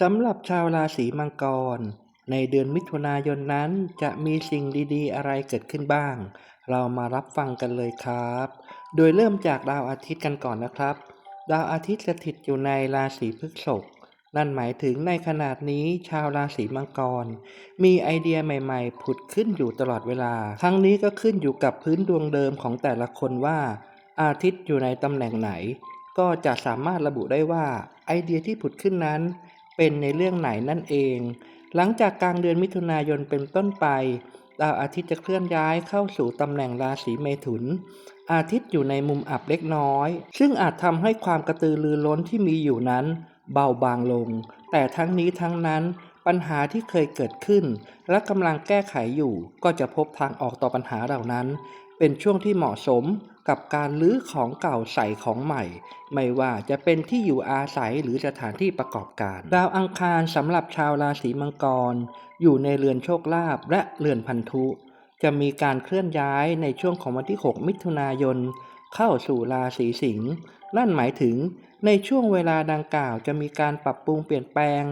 สำหรับชาวราศีมังกร ในเดือนมิถุนายนนั้นจะมีสิ่งดีๆ อะไรเกิดขึ้นบ้าง เรามารับฟังกันเลยครับ โดยเริ่มจากดาวอาทิตย์กันก่อนนะครับ ดาวอาทิตย์สถิตอยู่ในราศีพฤษภนั่นหมายถึงในขนาดนี้ชาวราศีมังกร มีไอเดียใหม่ๆ ผุดขึ้นอยู่ตลอดเวลา ทั้งนี้ก็ขึ้นอยู่กับพื้นดวงเดิมของแต่ละคนว่า อาทิตย์อยู่ในตำแหน่งไหน ก็จะสามารถระบุได้ว่าไอเดียที่ผุดขึ้นนั้น เป็นในเรื่องไหนนั่นเอง หลังจากกลางเดือนมิถุนายนเป็นต้นไปดาวอาทิตย์จะเคลื่อนย้ายเข้าสู่ตำแหน่งราศีเมถุน อาทิตย์อยู่ในมุมอับเล็กน้อย ซึ่งอาจทำให้ความกระตือรือร้นที่มีอยู่นั้น เบาบางลง แต่ทั้งนี้ทั้งนั้นปัญหาที่เคยเกิดขึ้น และกำลังแก้ไขอยู่ก็จะพบทางออกต่อปัญหาเหล่านั้น เป็นช่วงที่เหมาะสมกับการลื้อของเก่าใส่ของใหม่ ไม่ว่าจะเป็นที่อยู่อาศัยหรือสถานที่ประกอบการ ดาวอังคารสำหรับชาวราศีมังกร อยู่ในเรือนโชคลาภและเรือนพันธุ จะมีการเคลื่อนย้ายในช่วงของวันที่ 6 มิถุนายน เข้าสู่ราศีสิงห์นั่นหมายถึงในช่วงเวลาดังกล่าวจะมีการปรับปรุงเปลี่ยนแปลง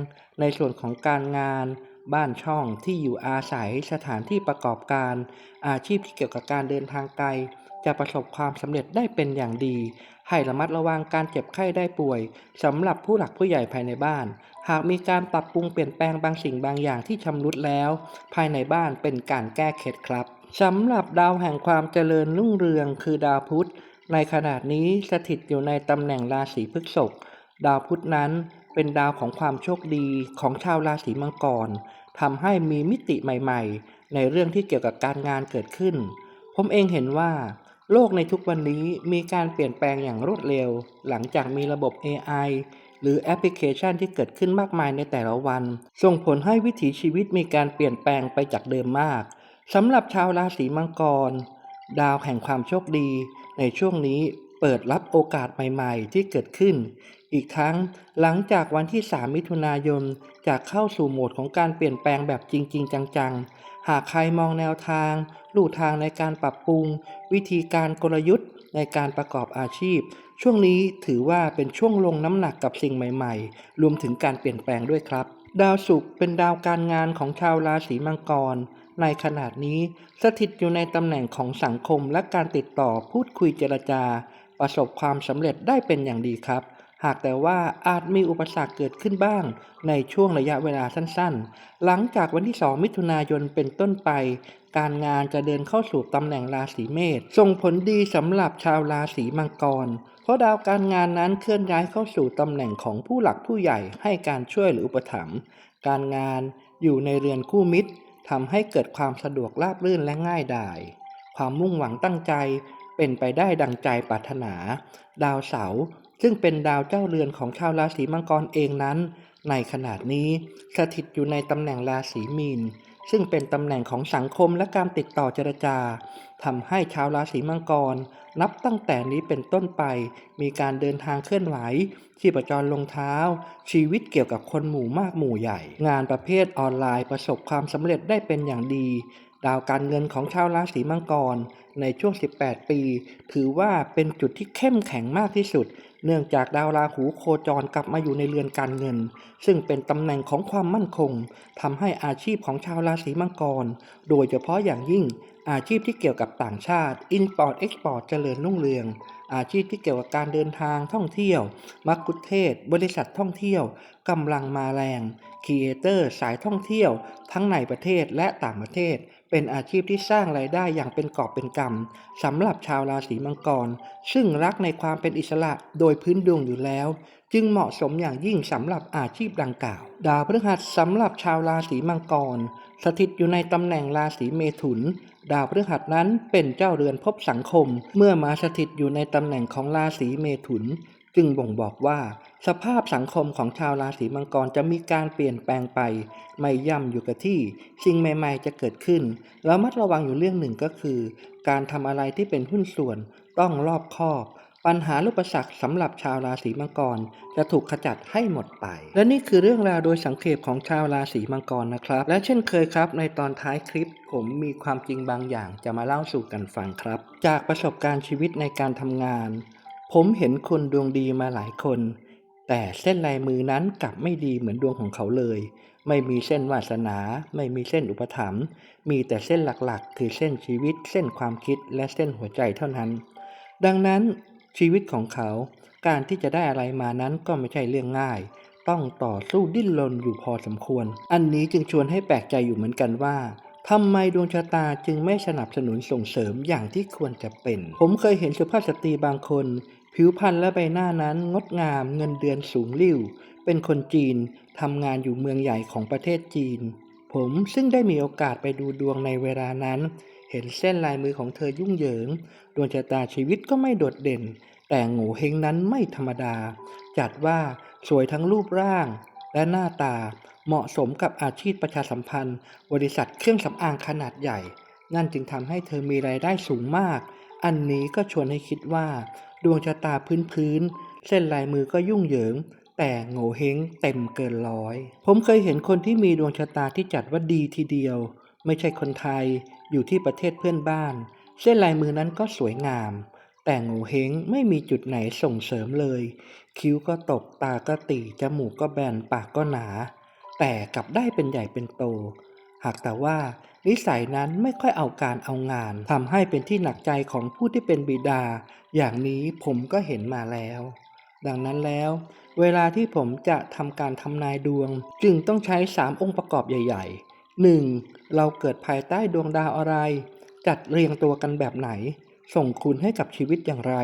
ในส่วนของการงาน บ้านช่องที่อยู่อาศัยสถานที่ประกอบการ อาชีพที่เกี่ยวกับการเดินทางไกล จะประสบความสำเร็จได้เป็นอย่างดี ให้ระมัดระวังการเจ็บไข้ได้ป่วยสำหรับผู้หลักผู้ใหญ่ภายในบ้าน หากมีการปรับปรุงเปลี่ยนแปลงบางสิ่งบางอย่างที่ชำรุดแล้ว ภายในบ้านเป็นการแก้เคล็ดครับสำหรับดาวแห่งความเจริญรุ่งเรืองคือดาวพุธในขณะนี้สถิตอยู่ในตำแหน่งราศีพฤษภดาวพุธนั้น เป็นดาวของความโชคดีของชาวราศีมังกรทำให้มีมิติใหม่ ๆ ในเรื่องที่เกี่ยวกับการงานเกิดขึ้น ผมเองเห็นว่าโลกในทุกวันนี้มีการเปลี่ยนแปลงอย่างรวดเร็ว หลังจากมีระบบ AI หรือแอปพลิเคชันที่เกิดขึ้นมากมายในแต่ละวัน ส่งผลให้วิถีชีวิตมีการเปลี่ยนแปลงไปจากเดิมมากสำหรับชาวราศีมังกร ดาวแห่งความโชคดี ในช่วงนี้เปิดรับโอกาสใหม่ ๆ ที่เกิดขึ้น อีกทั้งหลังจากวันที่ 3 มิถุนายนจะเข้าสู่โหมดของการเปลี่ยนแปลงแบบจริง ๆ จัง ๆ หากใครมองแนวทางลู่ทางในการปรับปรุง วิธีการกลยุทธ์ในการประกอบอาชีพ ช่วงนี้ถือว่าเป็นช่วงลงน้ำหนักกับสิ่งใหม่ๆ รวมถึงการเปลี่ยนแปลงด้วยครับ ดาวศุกร์เป็นดาวการงานของชาวราศีมังกรในขนาดนี้สถิตอยู่ในตำแหน่งของสังคมและการติดต่อพูดคุยเจรจา ประสบความสำเร็จได้เป็นอย่างดีครับ หากแต่ว่าอาจมีอุปสรรคเกิดขึ้นบ้าง ในช่วงระยะเวลาสั้นๆ หลังจากวันที่ 2 มิถุนายนเป็นต้นไป การงานจะเดินเข้าสู่ตำแหน่งราศีเมษส่งผลดีสำหรับชาวราศีมังกร เพราะดาวการงานนั้นเคลื่อนย้ายเข้าสู่ตำแหน่งของผู้หลักผู้ใหญ่ให้การช่วยหรืออุปถัมภ์การงานอยู่ในเรือนคู่มิตรทำให้เกิดความสะดวกราบรื่นและง่ายดาย ความมุ่งหวังตั้งใจเป็นไปได้ดังใจปรารถนา ดาวเสาร์ ซึ่งเป็นดาวเจ้าเรือนของชาวราศีมังกรเองนั้น ในขณะนี้สถิตอยู่ในตำแหน่งราศีมีน ซึ่งเป็นตำแหน่งของสังคมและการติดต่อเจรจาทำให้ชาวราศีมังกร นับตั้งแต่นี้เป็นต้นไป มีการเดินทางเคลื่อนไหวชีพจรลงเท้า ชีวิตเกี่ยวกับคนหมู่มากหมู่ใหญ่ งานประเภทออนไลน์ประสบความสำเร็จได้เป็นอย่างดี ดาวการเงินของชาวราศีมังกร ในช่วง 18 ปี ถือว่าเป็นจุดที่เข้มแข็งมากที่สุด เนื่องจากดาวราหูโคจรกลับมาอยู่ในเรือนการเงิน ซึ่งเป็นตำแหน่งของความมั่นคงทำให้อาชีพของชาวราศีมังกร โดยเฉพาะอย่างยิ่งอาชีพที่เกี่ยวกับต่างชาติ Import Export เจริญรุ่งเรือง อาชีพที่เกี่ยวกับการเดินทางท่องเที่ยว มักคุเทศ บริษัทท่องเที่ยวกำลังมาแรงครีเอเตอร์สายท่องเที่ยว ทั้งในประเทศและต่างประเทศ เป็นอาชีพที่สร้างรายได้อย่างเป็นกอบเป็นกำสำหรับชาวราศีมังกร ซึ่งรักในความเป็นอิสระโดยพื้นดวงอยู่แล้ว จึงเหมาะสมอย่างยิ่งสำหรับอาชีพดังกล่าว ดาวพฤหัสสำหรับชาวราศีมังกร สถิตอยู่ในตำแหน่งราศีเมถุน ดาวพฤหัสนั้นเป็นเจ้าเรือนภพสังคม เมื่อมาสถิตอยู่ในตำแหน่งของราศีเมถุน จึงบ่งบอกว่า สภาพสังคมของชาวราศีมังกรจะมีการเปลี่ยนแปลงไป ไม่ย่ำอยู่กับที่ สิ่งใหม่ ๆ จะเกิดขึ้นแล้วมัดระวังอยู่เรื่องหนึ่งก็คือ การทำอะไรที่เป็นหุ้นส่วนต้องรอบคอบ ปัญหาลูกประสักสำหรับชาวราศีมังกร จะถูกขจัดให้หมดไป และนี่คือเรื่องราวโดยสังเขปของชาวราศีมังกรนะครับ และเช่นเคยครับ ในตอนท้ายคลิป ผมมีความจริงบางอย่างจะมาเล่าสู่กันฟังครับ จากประสบการณ์ชีวิตในการทำงาน ผมเห็นคนดวงดีมาหลายคน แต่เส้นลายมือนั้นกลับไม่ดีเหมือนดวงของเขาเลย ไม่มีเส้นวาสนา ไม่มีเส้นอุปถัมภ์มีแต่เส้นหลักๆ คือเส้นชีวิต เส้นความคิดและเส้นหัวใจเท่านั้น ดังนั้น ชีวิตของเขา การที่จะได้อะไรมานั้นก็ไม่ใช่เรื่องง่าย ต้องต่อสู้ดิ้นรนอยู่พอสมควร อันนี้จึงชวนให้แปลกใจอยู่เหมือนกันว่าทำไมดวงชะตาจึงไม่สนับสนุนส่งเสริมอย่างที่ควรจะเป็น ผมเคยเห็นสุภาพสตรีบางคน ผิวพรรณและใบหน้านั้นงดงามเงินเดือนสูงลิ่วเป็นคนจีนทำงานอยู่เมืองใหญ่ของประเทศจีน ผมซึ่งได้มีโอกาสไปดูดวงในเวลานั้น เห็นเส้นลายมือของเธอยุ่งเหยิง ดวงชะตาชีวิตก็ไม่โดดเด่น แต่โง่เฮงนั้นไม่ธรรมดา จัดว่าสวยทั้งรูปร่าง และหน้าตา เหมาะสมกับอาชีพประชาสัมพันธ์ บริษัทเครื่องสำอางขนาดใหญ่ นั่นจึงทำให้เธอมีรายได้สูงมาก อันนี้ก็ชวนให้คิดว่า ดวงชะตาพื้นๆเส้นลายมือก็ยุ่งเหยิงแต่โง่เฮงเต็มเกินร้อย ผมเคยเห็นคนที่มีดวงชะตาที่จัดว่าดีทีเดียว ไม่ใช่คนไทย อยู่ที่ประเทศเพื่อนบ้าน เส้นลายมือนั้นก็สวยงาม แต่โง่เฮงไม่มีจุดไหนส่งเสริมเลย คิ้วก็ตกตาก็ตีจมูกก็แบนปากก็หนา แต่กลับได้เป็นใหญ่เป็นโต หากแต่ว่านิสัยนั้นไม่ค่อยเอาการเอางานทำให้เป็นที่หนักใจของผู้ที่เป็นบิดา อย่างนี้ผมก็เห็นมาแล้ว ดังนั้นแล้ว เวลาที่ผมจะทำการทำนายดวง จึงต้องใช้ 3 องค์ประกอบใหญ่ ๆ 1. เราเกิดภายใต้ดวงดาวอะไร จัดเรียงตัวกันแบบไหน ส่งคุณให้กับชีวิตอย่างไร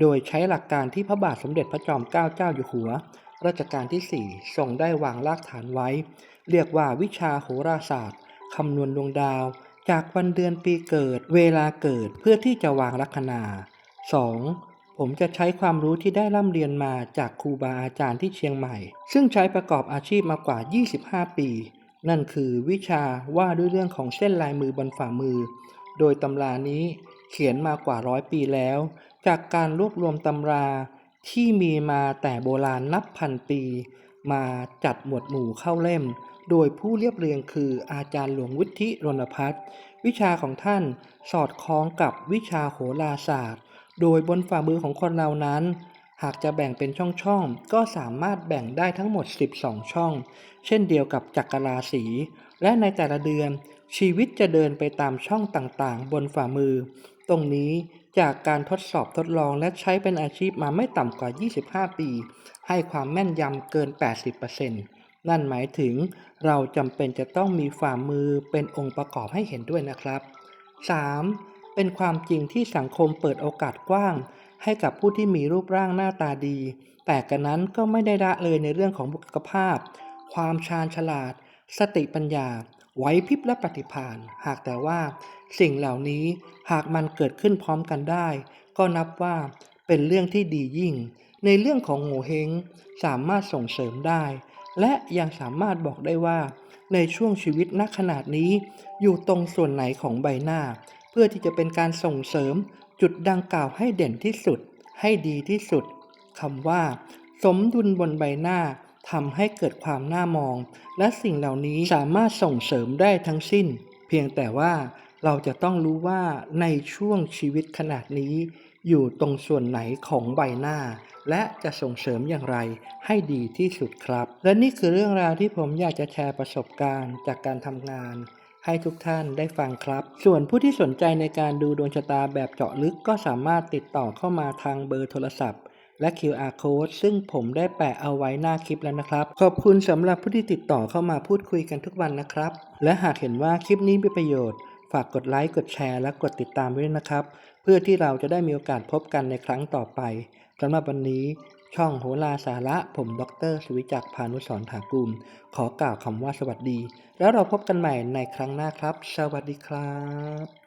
โดยใช้หลักการที่พระบาทสมเด็จพระจอมเกล้าเจ้าอยู่หัว รัชกาลที่ 4 ทรงได้วางรากฐานไว้ เรียกว่าวิชาโหราศาสตร์คำนวณดวงดาว จากวันเดือนปีเกิด เวลาเกิดเพื่อที่จะวางลัคนา 2. ผมจะใช้ความรู้ที่ได้ร่ำเรียนมาจากครูบาอาจารย์ที่เชียงใหม่ ซึ่งใช้ประกอบอาชีพมากว่า 25 ปี นั่นคือวิชาว่าด้วยเรื่องของเส้นลายมือบนฝ่ามือ โดยตำรานี้เขียนมากว่าร้อยปีแล้ว จากการรวบรวมตำราที่มีมาแต่โบราณนับพันปี มาจัดหมวดหมู่เข้าเล่ม โดยผู้เรียบเรียงคืออาจารย์หลวงวุฒิรณพัฒน์วิชาของท่านสอดคล้องกับวิชาโหราศาสตร์ โดยบนฝ่ามือของคนเรานั้น หากจะแบ่งเป็นช่องๆ ก็สามารถแบ่งได้ทั้งหมด 12 ช่อง เช่นเดียวกับจักรราศี และในแต่ละเดือน ชีวิตจะเดินไปตามช่องต่างๆ บนฝ่ามือ ตรงนี้จากการทดสอบทดลองและใช้เป็นอาชีพมาไม่ต่ำกว่า 25 ปี ให้ความแม่นยำเกิน 80%นั่นหมายถึงเราจำเป็นจะต้องมีฝ่ามือเป็นองค์ประกอบให้เห็นด้วยนะครับ 3. เป็นความจริงที่สังคมเปิดโอกาสกว้าง ให้กับผู้ที่มีรูปร่างหน้าตาดี แต่กันนั้นก็ไม่ได้ละเลยในเรื่องของบุคลิกภาพ ความชาญฉลาด สติปัญญา ไหวพริบและปฏิภาณหากแต่ว่า สิ่งเหล่านี้หากมันเกิดขึ้นพร้อมกันได้ ก็นับว่าเป็นเรื่องที่ดียิ่ง ในเรื่องของโงเฮงสามารถส่งเสริมได้ และยังสามารถบอกได้ว่า ในช่วงชีวิตณขนาดนี้ อยู่ตรงส่วนไหนของใบหน้า เพื่อที่จะเป็นการส่งเสริม จุดดังกล่าวให้เด่นที่สุด ให้ดีที่สุดคำว่า สมดุลบนใบหน้าทำให้เกิดความน่ามอง และสิ่งเหล่านี้สามารถส่งเสริมได้ทั้งสิ้น เพียงแต่ว่าเราจะต้องรู้ว่าในช่วงชีวิตขนาดนี้ อยู่ตรงส่วนไหนของใบหน้า และจะส่งเสริมอย่างไรให้ดีที่สุดครับ และนี่คือเรื่องราวที่ผมอยากจะแชร์ประสบการณ์จากการทำงาน ให้ทุกท่านได้ฟังครับ ส่วนผู้ที่สนใจในการดูดวงชะตาแบบเจาะลึกก็สามารถติดต่อเข้ามาทางเบอร์โทรศัพท์ และ QR code ซึ่งผมได้แปะเอาไว้หน้าคลิปแล้วนะครับ ขอบคุณสำหรับผู้ที่ติดต่อเข้ามาพูดคุยกันทุกวันนะครับ และหากเห็นว่าคลิปนี้มีประโยชน์ ฝากกดไลค์กดแชร์และกดติดตามไว้ด้วยนะครับ เพื่อที่เราจะได้มีโอกาสพบกันในครั้งต่อไปสำหรับวันนี้ ช่องโหราสาระผมดรสุวิจักพานุสรณ์ถากุลขอกล่าวคำว่าสวัสดี แล้วเราพบกันใหม่ในครั้งหน้าครับ สวัสดีครับ